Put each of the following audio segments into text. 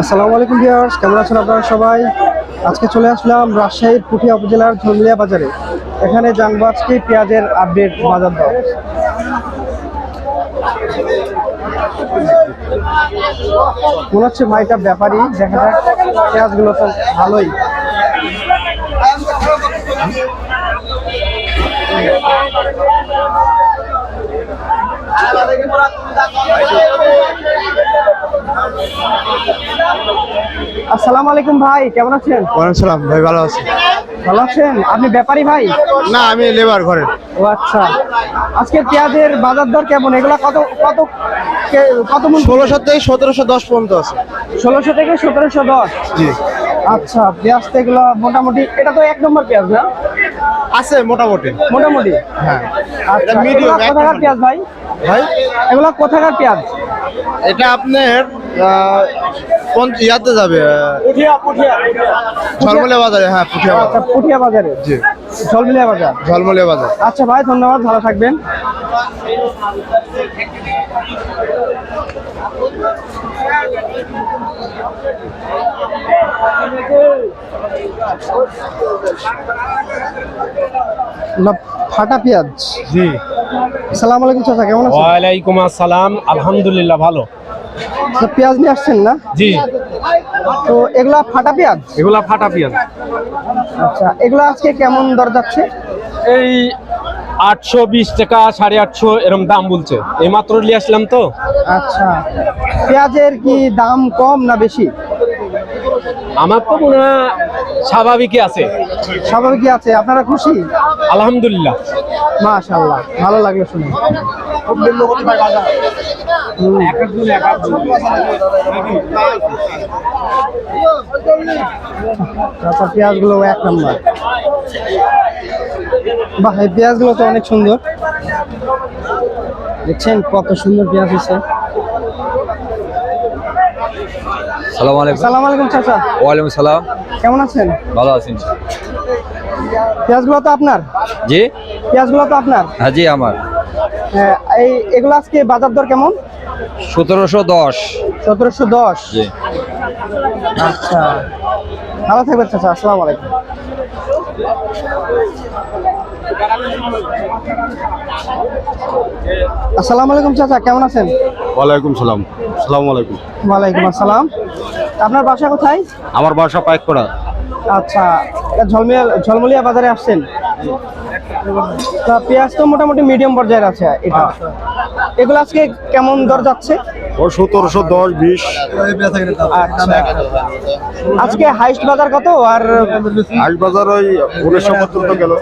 আসসালামু আলাইকুম ভিউয়ার্স, কেমন আছেন আপনারা সবাই? আজকে চলে আসলাম রাজশাহীর পুঠিয়া উপজেলার ঝুমলিয়া বাজারে। এখানে জানব আজকে পেঁয়াজের আপডেট বাজার দর। মনে হচ্ছে ভাইটা ব্যাপারই দেখা যাক পেঁয়াজগুলো তো ভালোই। আসসালামু আলাইকুম ভাই কেমন আছেন? ওয়ালাইকুম সালাম ভাই ভালো আছি। ভালো আছেন? আপনি ব্যাপারী ভাই? না আমি লেবার ঘরের ও আচ্ছা। আজকে পেঁয়াজের বাজার দর কেমন? এগুলা কত কত কত মূল ষোলোশো থেকে সতেরোশো দশ পর্যন্ত আছে। ষোলোশো থেকে সতেরোশো দশ? জি। আচ্ছা পেঁয়াজ তো এগুলো মোটামুটি এটা তো এক নম্বর পেঁয়াজ না? আছে মোটামুটি। মোটামুটি? হ্যাঁ। আচ্ছা এক কোথাকার। পেঁয়াজ ভাই? ভাই? এগুলা কোথাকার পেঁয়াজ? এটা আপনার পঞ্চ- ইয়াতে যাবে? ঝলমলিয়া বাজারে হ্যাঁ পুঠিয়া আচ্ছা বাজার পুঠিয়া বাজারে? জি। ঝলমিলিয়া বাজার? ঝলমলিয়া বাজার। আচ্ছা ভাই ধন্যবাদ ভালো থাকবেন। না, ফাটা পেঁয়াজ? জি। সালাম আলাইকুম চাচা কেমন আছেন? ওয়ালাইকুম আসসালাম আলহামদুলিল্লাহ ভালো। আচ্ছা, পেঁয়াজ নিয়ে আসছেন না? জি। তো এগুলা ফাটা পেঁয়াজ? এগুলা ফাটা পেঁয়াজ। আচ্ছা এগুলা আজকে কেমন দর যাচ্ছে? এই আটশো বিশ টাকা সাড়ে আটশো এরকম দাম বলছে। এই মাত্র নিয়ে আসলাম তো। আচ্ছা পেঁয়াজের কি দাম কম না বেশি? আমার তো মনে হয় স্বাভাবিকই আছে। স্বাভাবিকই আছে? আপনারা খুশি? আলহামদুলিল্লাহ। মাশাআল্লাহ ভালো লাগল শুনে। হুম। আচ্ছা পেঁয়াজগুলো এক নম্বর। বাহ এই পেঁয়াজগুলো তো অনেক সুন্দর। দেখছেন কত সুন্দর পেঁয়াজ হয়েছে। সালাম আলাইকুম। সালাম আলাইকুম চাচা। ওয়ালাইকুম সালাম। কেমন আছেন? ভালো আছেন পেঁয়াজগুলো তো আপনার? জি। পেঁয়াজগুলো তো আপনার? হ্যাঁ জি আমার। হ্যাঁ, এই এগুলো আজকে বাজার দর কেমন? সতেরোশো দশ। সতেরোশো দশ? জি। আচ্ছা। ভালো থাকবেন চাচা। আসসালামু আলাইকুম। আসসালামু আলাইকুম চাচা। কেমন আছেন? ওয়ালাইকুম সালাম। সালাম আলাইকুম। ওয়ালাইকুম আসসালাম। আপনার বাসা কোথায়? আমার বাসা পাইক করা আচ্ছা। ঝলমিয়া ঝলমলিয়া বাজারে আসছেন? তা পেঁয়াজ তো মোটামুটি মিডিয়াম পর্যায়ের আছে এটা। এগুলো আজকে কেমন দর যাচ্ছে? সতেরোশো দশ বিশ। আচ্ছা। আজকে হাইস্ট বাজার কত? আর হাইস্ট বাজার ওই উনিশশো পর্যন্ত গেল।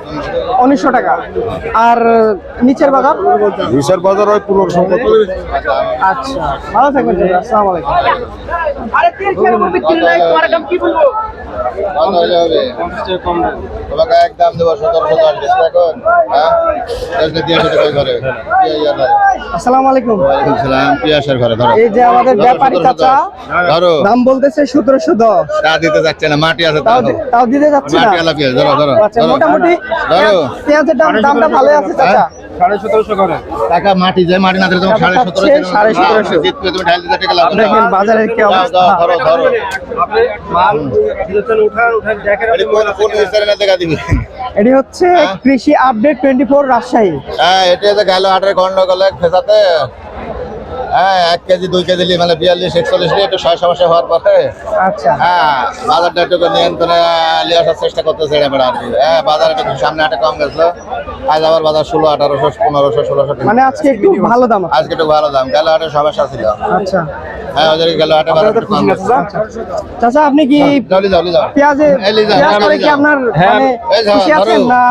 উনিশশো টাকা। আর নিচের বাজার? নিচের বাজার ওই পনেরোশো আচ্ছা ভালো থাকবেন। আসসালামু আলাইকুম। তোমাকে একদম দেবো সতেরোশো দশ বিশ এখন হ্যাঁ? কই ঘরে। আসসালামু আলাইকুম। ওয়ালাইকুম সালাম পিয়াসের ঘরে ধরো। এই যে আমাদের ব্যাপারী চাচা ধরো। দাম বলতেছে সতেরোশো দশ। তা দিতে যাচ্ছে না মাটি আছে তাও তাও দিতে যাচ্ছে না? মাটি আলা পিয়াস ধরো ধরো আচ্ছা ধরো। মোটামুটি ধরো। পেঁয়াজের দাম দামটা ভালো আছে চাচা? সাড়ে সতেরোশো করে। টাকা মাটি যে মাটি না দিলে তোমার সাড়ে সতেরোশো সাড়ে সতেরোশো। তুমি ঢাল দিতে টাকা লাগবে দেখেন বাজারের কি অবস্থা? ধরো ধরো। মাল উঠান উঠান দেখেন এটি হচ্ছে হ্যাঁ। কৃষি আপডেট টোয়েন্টি ফোর রাজশাহী। হ্যাঁ এটা যে গেল হাটের গন্ডগোলে ফেসাতে। হ্যাঁ এক কেজি দুই কেজি মানে বিয়াল্লিশ একচল্লিশ নিয়ে একটু সময় সমস্যা হওয়ার পরে। আচ্ছা। হ্যাঁ বাজারটা একটু নিয়ন্ত্রণে নিয়ে আসার চেষ্টা করতেছে আর কি। হ্যাঁ বাজার একটু সামনে হাটে কম গেছিল। আজ আবার বাজার ষোলো আঠারোশো পনেরোশো ষোলোশো মানে আজকে একটু ভালো দাম আজকে একটু ভালো দাম। গেল হাটে সমস্যা ছিল আচ্ছা। হ্যাঁ ওদের গেল হাটে বাজার একটু কম চাচা আপনি কি জলদি যাও যাও। পেঁয়াজে পেঁয়াজ কি আপনার হ্যাঁ, মানে খুশি আছেন না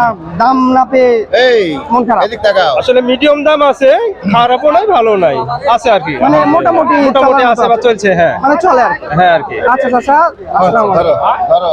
দাম না পেয়ে এই মন খারাপ। এদিক তাকাও। আসলে মিডিয়াম দাম আছে খারাপও নাই ভালো নাই। আছে আর কি। মানে মোটামুটি মোটামুটি আছে বা চলছে হ্যাঁ। মানে চলে আর কি। হ্যাঁ আর কি। আচ্ছা চাচা আসসালামু আলাইকুম। ধরো ধরো।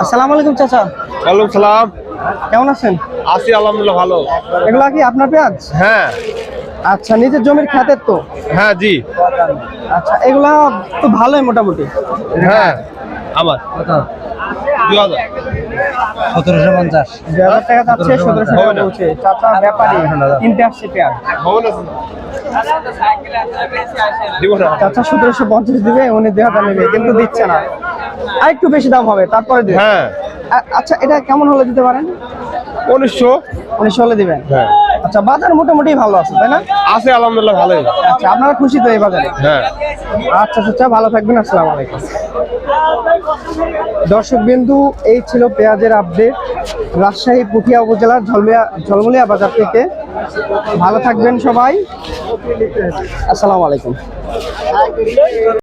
আসসালামু আলাইকুম চাচা। ওয়ালাইকুম সালাম। কেমন আছেন? আছি আলহামদুলিল্লাহ ভালো। এগুলা কি আপনার পেঁয়াজ? হ্যাঁ। আচ্ছা নিজের জমির খাতের তো? হ্যাঁ জি। আচ্ছা এগুলা তো ভালোই মোটামুটি। হ্যাঁ আমার। হাজার সতেরোশো পঞ্চাশ। দুই হাজার টাকা যাচ্ছে সতেরোশো টাকা বলছে। চাচা ব্যাপারী কিনতে আসছে পেঁয়াজ চাচা সতেরোশো পঞ্চাশ দিবে উনি দুই হাজার নেবে কিন্তু দিচ্ছে না। আর একটু বেশি দাম হবে তারপরে হ্যাঁ। আচ্ছা এটা কেমন হলে দিতে পারেন? উনিশশো। উনিশশো হলে দিবেন? হ্যাঁ। আচ্ছা বাজার মোটামুটি ভালো আছে তাই না? আছে আলহামদুলিল্লাহ ভালোই। আচ্ছা আপনারা খুশি তো এই বাজারে? হ্যাঁ। আচ্ছা আচ্ছা ভালো থাকবেন আসসালামু আলাইকুম। দর্শক বিন্দু এই ছিল পেঁয়াজের আপডেট। রাজশাহী পুঠিয়া উপজেলার ঝলমিয়া ঝলমলিয়া বাজার থেকে। ভালো থাকবেন সবাই। আসসালামু আলাইকুম।